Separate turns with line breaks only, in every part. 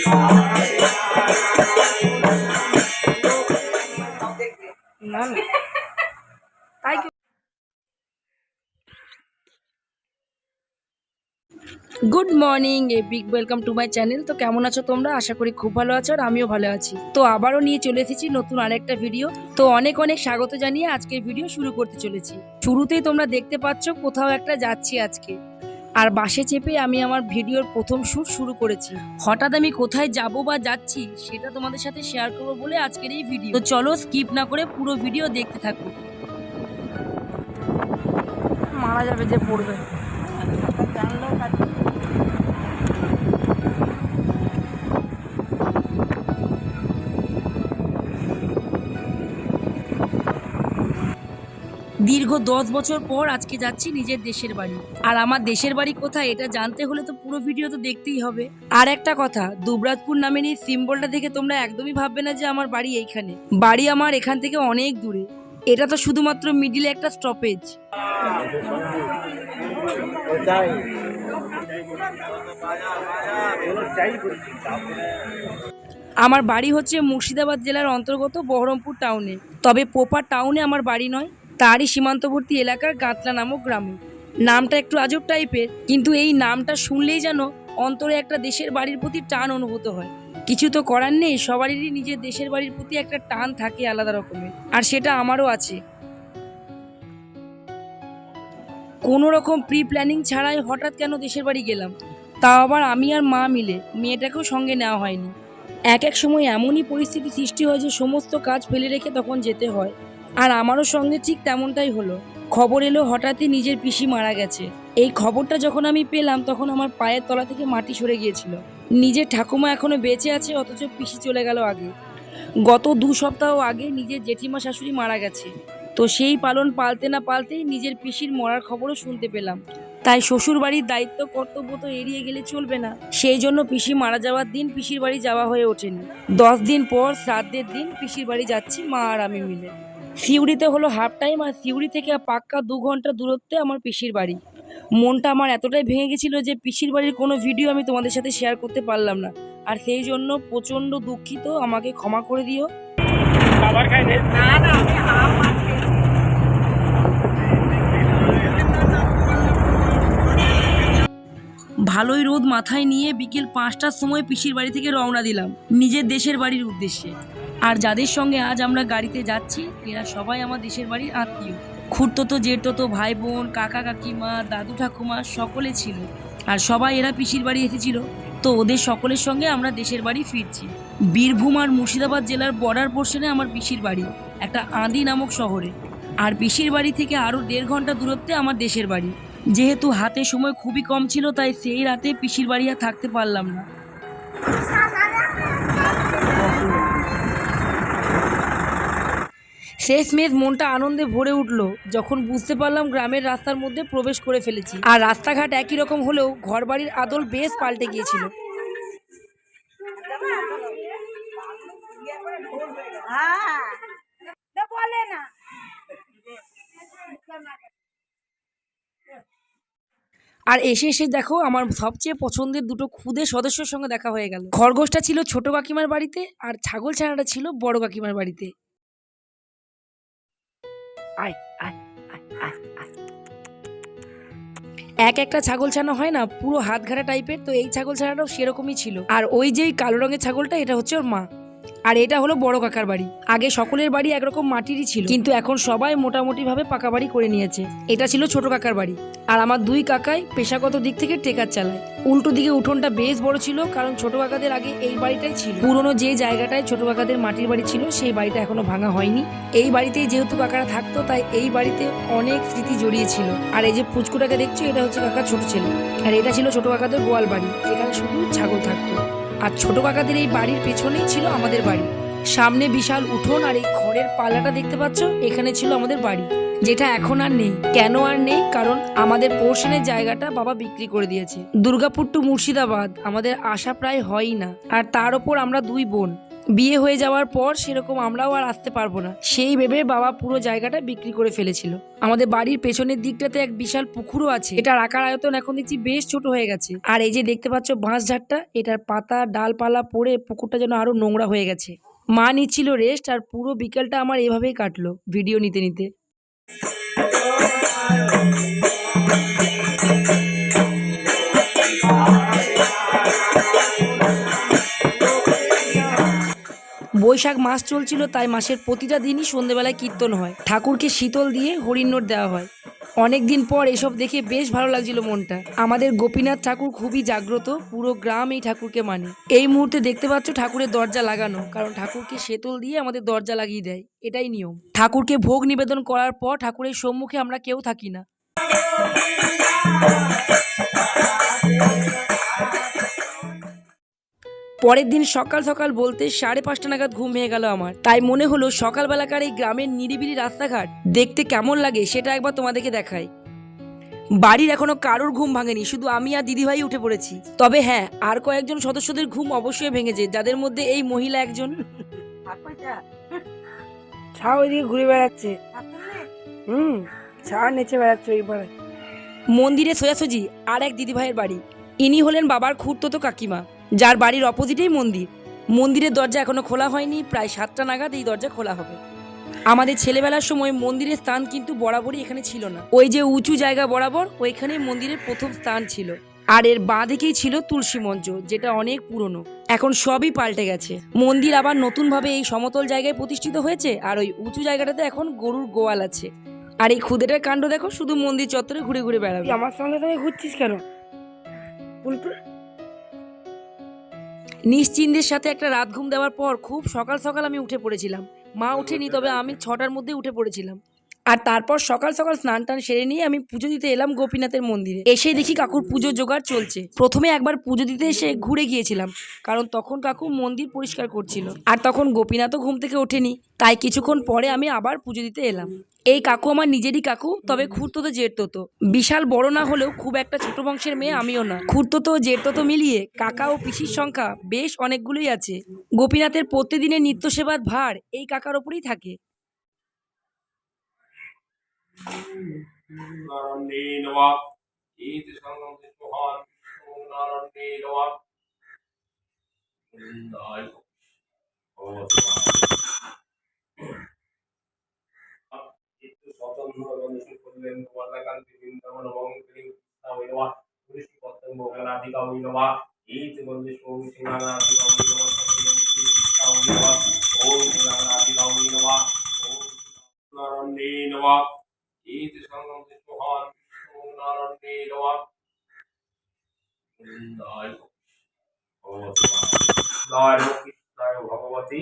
Good morning a big welcome to my channel তো কেমন আছো তোমরা? আশা করি খুব ভালো আছো আর আমিও ভালো আছি। তো আবারও নিয়ে চলে এসেছি নতুন আরেকটা ভিডিও তো অনেক অনেক স্বাগত জানিয়ে আজকের ভিডিও শুরু করতে চলেছি। শুরুতেই তোমরা দেখতে পাচ্ছ কোথাও একটা যাচ্ছি আজকে। আর বাসে চেপে আমি আমার ভিডিওর প্রথম শ্যুট শুরু করেছি। হঠাৎ আমি কোথায় যাব বা যাচ্ছি সেটা তোমাদের সাথে শেয়ার করব বলে আজকের এই ভিডিও তো চলো স্কিপ না করে পুরো ভিডিও দেখতে থাকো। মারা যাবে যে পড়বে। দীর্ঘ দশ বছর পর আজকে যাচ্ছি নিজের দেশের বাড়ি। আর আমার দেশের বাড়ি কোথায় এটা জানতে হলে তো পুরো ভিডিও তো দেখতেই হবে। আর একটা কথা, দুবরাজপুর নামের এই সিম্বলটা দেখে তোমরা একদমই ভাববে না যে আমার বাড়ি এইখানে। বাড়ি আমার এখান থেকে অনেক দূরে। এটা তো শুধুমাত্র মিডিলে একটা স্টপেজ আমার বাড়ি হচ্ছে মুর্শিদাবাদ জেলার অন্তর্গত বহরমপুর টাউনে তবে পোপা টাউনে আমার বাড়ি নয়। তারই সীমান্তবর্তী এলাকার গাতলা নামক গ্রামে। নামটা একটু আজব টাইপের, কিন্তু এই নামটা শুনলেই যেন অন্তরে একটা দেশের বাড়ির প্রতি টান অনুভূত হয়। কিছু তো করার নেই, সবারই নিজের দেশের বাড়ির প্রতি একটা টান থাকে আলাদা রকমের, আর সেটা আমারও আছে। কোনো রকম প্রি প্ল্যানিং ছাড়াই হঠাৎ কেন দেশের বাড়ি গেলাম? তাও আবার আমি আর মা মিলে, মেয়েটাকেও সঙ্গে নেওয়া হয়নি। এক এক সময় এমনই পরিস্থিতি সৃষ্টি হয় যে সমস্ত কাজ ফেলে রেখে তখন যেতে হয়। আর আমারও সঙ্গে ঠিক তেমনটাই হলো। খবর এলো হঠাৎই নিজের পিসি মারা গেছে। এই খবরটা যখন আমি পেলাম, তখন আমার পায়ের তলা থেকে মাটি সরে গিয়েছিল। নিজের ঠাকুমা এখনও বেঁচে আছে, অথচ পিসি চলে গেল আগে। গত দু সপ্তাহ আগে নিজের জেঠিমা শাশুড়ি মারা গেছে। তো সেই পালন পালতে না পালতেই নিজের পিসির মরার খবরও শুনতে পেলাম। তাই শ্বশুর বাড়ির দায়িত্ব, কর্তব্য তো এড়িয়ে গেলে চলবে না। সেই জন্য পিসি মারা যাওয়ার দিন পিসির বাড়ি যাওয়া হয়ে ওঠেনি। দশ দিন পর, শ্রাদ্ধের দিন পিসির বাড়ি যাচ্ছি মা আর আমি মিলে। সিউড়িতে হলো হাফ টাইম আর সিউড়ি থেকে পাক্কা দু ঘণ্টা দূরত্বে আমার পিসির বাড়ি। মনটা আমার এতটাই ভেঙে গেছিল যে পিসির বাড়ির কোনো ভিডিও আমি তোমাদের সাথে শেয়ার করতে পারলাম না। আর সেই জন্য প্রচণ্ড দুঃখিত আমাকে ক্ষমা করে দিও।
খাবার খাই না
না আমি হাফ
ভালোই রোদ মাথায় নিয়ে বিকেল পাঁচটার সময় পিসির বাড়ি থেকে রওনা দিলাম। নিজের দেশের বাড়ির উদ্দেশ্যে। আর যাদের সঙ্গে আজ আমরা গাড়িতে যাচ্ছি, এরা সবাই আমার দেশের বাড়ির আত্মীয়। খুঁড়তো জেঠতো ভাই বোন কাকা কাকিমা, দাদু ঠাকুমা সকলে ছিল। আর সবাই এরা পিসির বাড়ি এসেছিল। তো ওদের সকলের সঙ্গে আমরা দেশের বাড়ি ফিরছি। বীরভূম আর মুর্শিদাবাদ জেলার বর্ডার পোর্শনে আমার পিসির বাড়ি, একটা আদি নামক শহরে। আর পিসির বাড়ি থেকে আরও দেড় ঘণ্টা দূরত্বে আমার দেশের বাড়ি। যেহেতু হাতে সময় খুবই কম ছিল, তাই সেই রাতে পিসির বাড়ি আর থাকতে পারলাম না। শেষমেশ মনটা আনন্দে ভরে উঠল, যখন বুঝতে পারলাম গ্রামের রাস্তার মধ্যে প্রবেশ করে ফেলেছি। আর রাস্তাঘাট একই রকম হলেও ঘরবাড়ির আদল বেশ পাল্টে গিয়েছিল। আর এসে এসে দেখো, আমার সবচেয়ে পছন্দের দুটো খুদে সদস্যর সঙ্গে দেখা হয়ে গেল। খরগোশটা ছিল ছোট কাকিমার বাড়িতে আর ছাগল ছানাটা ছিল বড় কাকিমার বাড়িতে। আয় আয় এক একটা ছাগল ছানা হয় না, পুরো হাত ঘাড়া টাইপের তো এই ছাগল ছানাটাও সেরকমই ছিল। আর ওই যে কালো রঙের ছাগলটা, এটা হচ্ছে ওর মা। আর এটা হলো বড় কাকার বাড়ি। আগে সকলের বাড়ি একরকম মাটিরই ছিল। কিন্তু এখন সবাই মোটামুটি ভাবে পাকা বাড়ি করে নিয়েছে। এটা ছিল ছোট কাকার বাড়ি। আর আমার দুই কাকাই পেশাগত দিক থেকে টেকার চালায়। উল্টো দিকে উঠোনটা বেশ বড় ছিল, কারণ ছোট কাকাদের আগে এই বাড়িটাই ছিল। পুরনো যে জায়গাটায় ছোট কাকাদের মাটির বাড়ি ছিল, সেই বাড়িটা এখনও ভাঙা হয়নি। এই বাড়িতেই যেহেতু কাকারা থাকতো, তাই এই বাড়িতে অনেক স্মৃতি জড়িয়ে ছিল। আর এই যে পুচকুটাকে দেখছ, এটা হচ্ছে কাকার ছোট ছেলে। আর এটা ছিল ছোট কাকাদের গোয়াল বাড়ি, যেখানে শুধু ছাগল থাকতো। আর ছোট কাকাদের এই বাড়ির পেছনেই ছিল আমাদের বাড়ি। সামনে বিশাল উঠোন আর এই খড়ের পাল্লাটা দেখতে পাচ্ছ? এখানে ছিল আমাদের বাড়ি, যেটা এখন আর নেই। কেন আর নেই? কারণ আমাদের পোর্শনের জায়গাটা বাবা বিক্রি করে দিয়েছে। দুর্গাপুর টু মুর্শিদাবাদ, আমাদের আশা প্রায় হয় না। আর তার ওপর আমরা দুই বোন। বিয়ে হয়ে যাওয়ার পর সেরকম আমরাও আর আসতে পারব না। সেই ভেবে বাবা পুরো জায়গাটা বিক্রি করে ফেলেছিল। আমাদের বাড়ির পেছনের দিকটাতে এক বিশাল পুকুরও আছে। এটার আকার আয়তন এখন দেখছি বেশ ছোট হয়ে গেছে। আর এই যে দেখতে পাচ্ছ বাঁশ ঝাড়টা, এটার পাতা, ডালপালা পড়ে পুকুরটা যেন আরও নোংরা হয়ে গেছে। মা নিচ্ছিল রেস্ট আর পুরো বিকেলটা আমার এভাবেই কাটলো, ভিডিও নিতে নিতে। বৈশাখ মাস চলছিল তাই মাসের প্রতিটা দিনই সন্ধেবেলায় কীর্তন হয়। ঠাকুরকে শীতল দিয়ে হরিণনোট দেওয়া হয়। অনেক দিন পর এসব দেখে বেশ ভালো লাগছিল মনটা। আমাদের গোপীনাথ ঠাকুর খুবই জাগ্রত, পুরো গ্রাম এই ঠাকুরকে মানে। এই মুহূর্তে দেখতে পাচ্ছ ঠাকুরের দরজা লাগানো, কারণ ঠাকুরকে শেতল দিয়ে আমাদের দরজা লাগিয়ে দেয়। এটাই নিয়ম। ঠাকুরকে ভোগ নিবেদন করার পর ঠাকুরের সম্মুখে আমরা কেউ থাকি না। পরের দিন সকাল সকাল বলতে সাড়ে পাঁচটা নাগাদ ঘুম ভেঙে গেল আমার। তাই মনে হলো সকালবেলাকার এই গ্রামের নিরিবিলি রাস্তাঘাট দেখতে কেমন লাগে সেটা একবার তোমাদেরকে দেখাই। বাড়ির এখনও কারোর ঘুম ভাঙেনি শুধু আমি আর দিদিভাই উঠে পড়েছি। তবে হ্যাঁ আর কয়েকজন সদস্যদের ঘুম অবশ্যই ভেঙেছে যাদের মধ্যে এই মহিলা একজন।
ছা ওইদিকে ঘুরে বেড়াচ্ছে। হুম ছা নেচে বেড়াচ্ছে ওই পাড়ায়
মন্দিরে সোজাসুজি আর এক দিদিভাইয়ের বাড়ি। ইনি হলেন বাবার খুঁড়তো তো কাকিমা। যার বাড়ির অপোজিটেই মন্দির। মন্দিরের দরজা এখনও খোলা হয়নি, প্রায় সাতটা নাগাদ এই দরজা খোলা হবে। আমাদের ছেলেবেলার সময় মন্দিরের স্থান কিন্তু বরাবরই এখানে ছিল না। ওই যে উঁচু জায়গা বরাবর, ওইখানে মন্দিরের প্রথম স্থান ছিল। আর এর বাঁ দিকেই ছিল তুলসী মঞ্চ, যেটা অনেক পুরনো। এখন সবই পাল্টে গেছে। মন্দির আবার নতুনভাবে এই সমতল জায়গায় প্রতিষ্ঠিত হয়েছে, আর ওই উঁচু জায়গাটাতে এখন গরুর গোয়াল আছে। আর এই খুদেটার কাণ্ড দেখো, শুধু মন্দির চত্বরে ঘুরে ঘুরে বেড়াবে।
আমার সঙ্গে সঙ্গে ঘুরছিস কেন?
নিশ্চিন্দের সাথে একটা রাত ঘুম দেওয়ার পর খুব সকাল সকাল আমি উঠে পড়েছিলাম। মা উঠেনি তবে আমি ছটার মধ্যে উঠে পড়েছিলাম। আর তারপর সকাল সকাল স্নান টান সেরে নিয়ে আমি পুজো দিতে এলাম গোপীনাথের মন্দিরে। এসে দেখি কাকুর পুজো জোগাড় চলছে। প্রথমে একবার পুজো দিতে এসে ঘুরে গিয়েছিলাম, কারণ তখন কাকু মন্দির পরিষ্কার করছিল। আর তখন গোপীনাথও ঘুম থেকে ওঠেনি, তাই কিছুক্ষণ পরে আমি আবার পুজো দিতে এলাম। এই কাকু আমার নিজেরই কাকু, তবে খুঁড়তো জেঠতো তো বিশাল বড় না হলেও খুব একটা ছোট বংশের মেয়ে আমিও না। খুঁড়তো তো জেঠতো তো মিলিয়ে কাকা ও পিসির সংখ্যা বেশ অনেকগুলোই আছে। গোপীনাথের প্রতিদিনের নিত্য সেবার ভার এই কাকার ওপরেই থাকে।
নারায়ণে নমঃ ইতি সংগম মহান নারায়ণে নমঃ স্বতন্ত্র গণেশ করলেন নমঃ সত্যম ওই নমঃ ওম সিংহানাধিকা ওই নমঃ ওম নারায়ণে নমঃ ইতি সংগম মহান ওম নারায়ণে নমঃ বৃন্দায় জয় কৃষ্ণায় ভগবতী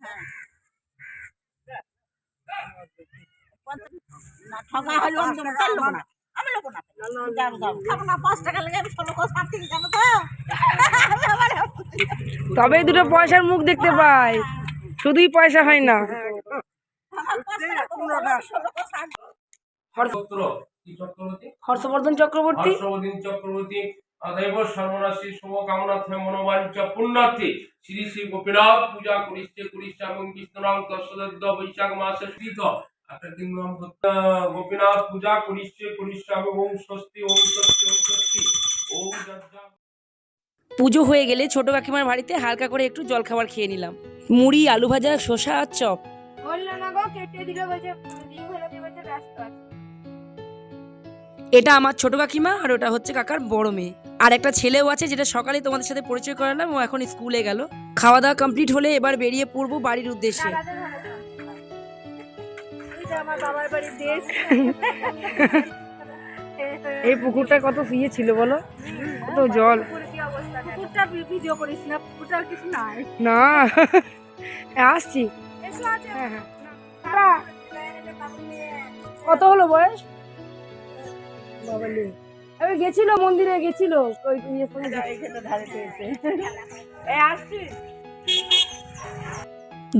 হ্যাঁ ঠকা হলো আমি লোক না। আমি লোক না
তবে দুটো পয়সার মুখ দেখতে পাই শুধুই পয়সা হয় না হর্ষবর্ধন চক্রবর্তী।
হর্ষবর্ধন চক্রবর্তী। অতএব সর্বনাশী শুভকামনার্থ মনোবাঞ্চ পুণ্যার্থে শ্রী শ্রী গোপীনাথ পূজা করিষ্যে করিষ্যা এবং বিষ্ণুরাম তৎসদ্য বৈশাখ মাসে স্থিত দিন গোপীনাথ পূজা করিষ্যে করিষ্যা ওম স্বস্তি ওম স্বস্তি ওম স্বস্তি। ওম যজ্ঞা
পুজো হয়ে গেলে ছোট কাকিমার বাড়িতে হালকা করে একটু জলখাবার খেয়ে নিলাম। মুড়ি আলু ভাজা শসা আর চপ।
বলল না গো কেটে দিল বলছে রিং হলো বলছে ব্যস্ত আছে।
এটা আমার ছোট কাকিমা আর ওটা হচ্ছে কাকার বড় মেয়ে। আর একটা ছেলেও আছে যেটা সকালে তোমাদের সাথে পরিচয় করালাম ও এখন স্কুলে গেল। খাওয়া দাওয়া কমপ্লিট হলে এবার বেরিয়ে পড়ব বাড়ির উদ্দেশ্যে।
এই আমার বাবার বাড়ির দেশ
এই পুকুরটা কত ইয়ে ছিল বলো? কত জল।
পুকুরটা ভিডিও করিস না পুকুরটার কিছু নাই।
না আসছি। হ্যাঁ হ্যাঁ। কত হলো বয়স? বাবালে আমি গেছিল মন্দিরে গেছিল। ওই ইয়ে সঙ্গে
ধারে পেয়েছে
এই আসছি।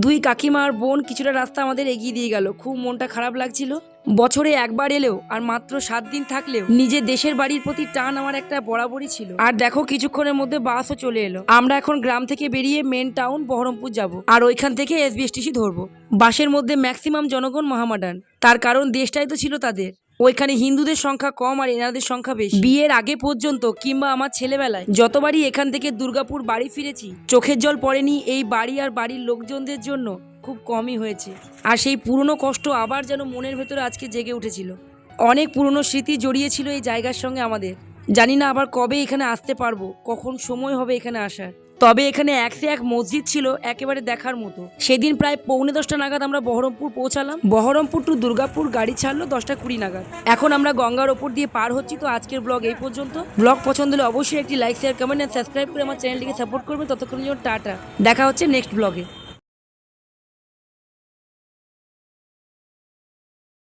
দুই কাকিমার বোন কিছুটা রাস্তা আমাদের এগিয়ে দিয়ে গেল। খুব মনটা খারাপ লাগছিল। বছরে একবার এলেও আর মাত্র সাত দিন থাকলেও নিজের দেশের বাড়ির প্রতি টান আমার একটা বরাবরই ছিল। আর দেখো কিছুক্ষণের মধ্যে বাসও চলে এলো। আমরা এখন গ্রাম থেকে বেরিয়ে মেন টাউন বহরমপুর যাব। আর ওইখান থেকে এসবিএসটিসি ধরবো। বাসের মধ্যে ম্যাক্সিমাম জনগণ মহামাডান। তার কারণ দেশটাই তো ছিল তাদের। ওইখানে হিন্দুদের সংখ্যা কম আর এনাদের সংখ্যা বেশি। বিয়ের আগে পর্যন্ত কিংবা আমার ছেলেবেলায় যতবারই এখান থেকে দুর্গাপুর বাড়ি ফিরেছি, চোখের জল পড়েনি এই বাড়ি আর বাড়ির লোকজনদের জন্য খুব কমই হয়েছে। আর সেই পুরনো কষ্ট আবার যেন মনের ভেতরে আজকে জেগে উঠেছিল। অনেক পুরনো স্মৃতি জড়িয়েছিল এই জায়গার সঙ্গে আমাদের। জানি না আবার কবে এখানে আসতে পারব, কখন সময় হবে এখানে আসার। তবে এখানে একসে এক মসজিদ ছিল একেবারে দেখার মতো। সেদিন প্রায় পৌনে দশটা নাগাদ আমরা বহরমপুর পৌঁছালাম। বহরমপুর টু দুর্গাপুর গাড়ি ছাড়লো দশটা কুড়ি নাগাদ। এখন আমরা গঙ্গার ওপর দিয়ে পার হচ্ছি, তো আজকের ব্লগ এই পর্যন্ত। ব্লগ পছন্দ হলে অবশ্যই একটি like share comment and subscribe করে আমার চ্যানেলটিকে সাপোর্ট করবে ততক্ষণ জন্য টাটা। দেখা হচ্ছে নেক্সট ব্লগে